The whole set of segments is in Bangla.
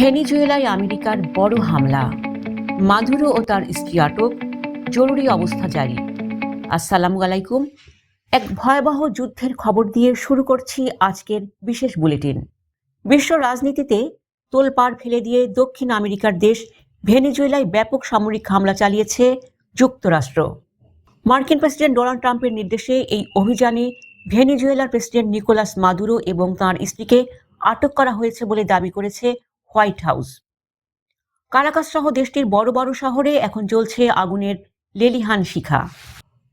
ভেনিজুয়েলায় আমেরিকার বড় হামলা। মাদুরো ও তার স্ত্রী আটক। জরুরি অবস্থা জারি। আসসালামু আলাইকুম। এক ভয়াবহ যুদ্ধের খবর দিয়ে শুরু করছি আজকের বিশেষ বুলেটিন। বিশ্ব রাজনীতিতে তোলপাড় ফেলে দিয়ে দক্ষিণ আমেরিকার দেশ ভেনিজুয়েলায় ব্যাপক সামরিক হামলা চালিয়েছে যুক্তরাষ্ট্র। মার্কিন প্রেসিডেন্ট ডোনাল্ড ট্রাম্পের নির্দেশে এই অভিযানে ভেনিজুয়েলার প্রেসিডেন্ট নিকোলাস মাদুরো এবং তাঁর স্ত্রীকে আটক করা হয়েছে বলে দাবি করেছে হোয়াইট হাউস। কারাকাস সহ দেশটির বড় বড় শহরে এখন চলছে আগুনের লেলিহান শিখা।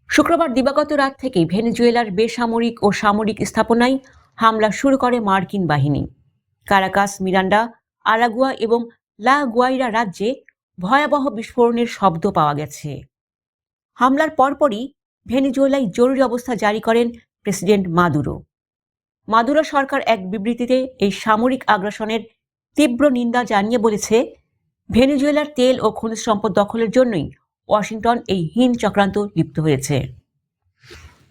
শুক্রবার দিবাগত রাত থেকেই ভেনেজুয়েলার বেসামরিক ও সামরিক স্থাপনায় হামলা শুরু করে মার্কিন বাহিনী। কারাকাস, মিরান্ডা, আরাগুয়া এবং লা গুয়াইরা রাজ্যে ভয়াবহ বিস্ফোরণের শব্দ পাওয়া গেছে। হামলার পরপরই ভেনেজুয়েলায় জরুরি অবস্থা জারি করেন প্রেসিডেন্ট মাদুরো। মাদুরো সরকার এক বিবৃতিতে এই সামরিক আগ্রাসনের তীব্র নিন্দা জানিয়ে বলেছে, ভেনেজুয়েলার তেল ও খনিজ সম্পদ দখলের জন্যই ওয়াশিংটন এই হীন চক্রান্ত লিপ্ত হয়েছে।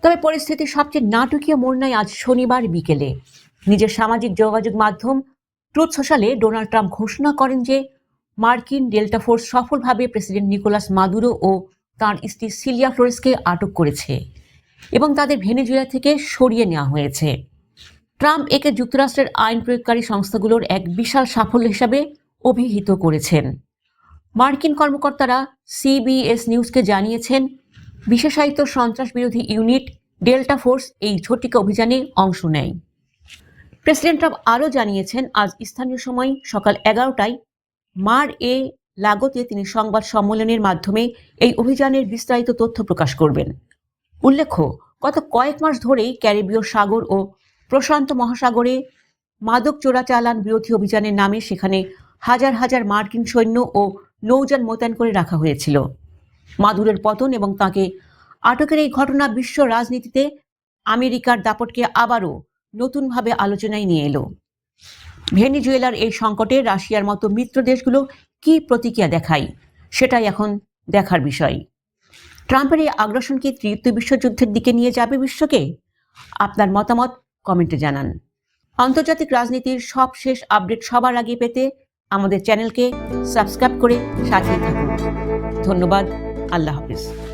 তবে পরিস্থিতি সবচেয়ে নাটকীয় মোড় নেয় আজ শনিবার বিকেলে। নিজের সামাজিক যোগাযোগ মাধ্যম ট্রুথ সোশ্যালে ডোনাল্ড ট্রাম্প ঘোষণা করেন যে, মার্কিন ডেল্টা ফোর্স সফলভাবে প্রেসিডেন্ট নিকোলাস মাদুরো ও তাঁর স্ত্রী সিলিয়া ফ্লোরেসকে আটক করেছে এবং তাদের ভেনেজুয়েলা থেকে সরিয়ে নেওয়া হয়েছে। ট্রাম্প একে যুক্তরাষ্ট্রের আইন প্রয়োগকারী সংস্থাগুলোর এক বিশাল সাফল্য হিসাবে অভিহিত করেছেন। মার্কিন কর্মকর্তারা সিবিএস নিউজকে জানিয়েছেন, বিশেষায়িত সন্ত্রাস বিরোধী ইউনিট ডেল্টা ফোর্স এই ঝটিকা অভিযানে অংশ নেয়। প্রেসিডেন্ট ট্রাম্প আরও জানিয়েছেন, আজ স্থানীয় সময় সকাল এগারোটায় মার এ লাগতে তিনি সংবাদ সম্মেলনের মাধ্যমে এই অভিযানের বিস্তারিত তথ্য প্রকাশ করবেন। উল্লেখ্য, গত কয়েক মাস ধরেই ক্যারিবীয় সাগর ও প্রশান্ত মহাসাগরে মাদক চোরাচালান বিরোধী অভিযানের নামে সেখানে হাজার হাজার মার্কিন সৈন্য ও নৌযান মোতায়েন করে রাখা হয়েছিল। মাদুরের পতন এবং তাকে আটকের এই ঘটনা বিশ্ব রাজনীতিতে আমেরিকার দাপটকে আবারও নতুনভাবে আলোচনায় নিয়ে এলো। ভেনিজুয়েলার এই সংকটে রাশিয়ার মতো মিত্র দেশগুলো কি প্রতিক্রিয়া দেখায়, সেটাই এখন দেখার বিষয়। ট্রাম্পের এই আগ্রাসন কি তৃতীয় বিশ্বযুদ্ধের দিকে নিয়ে যাবে বিশ্বকে? আপনার মতামত? কমেন্টে জানান। আন্তর্জাতিক রাজনীতির সব শেষ আপডেট সবার আগে পেতে আমাদের চ্যানেলকে সাবস্ক্রাইব করে সাথে থাকুন। ধন্যবাদ। আল্লাহ হাফিজ।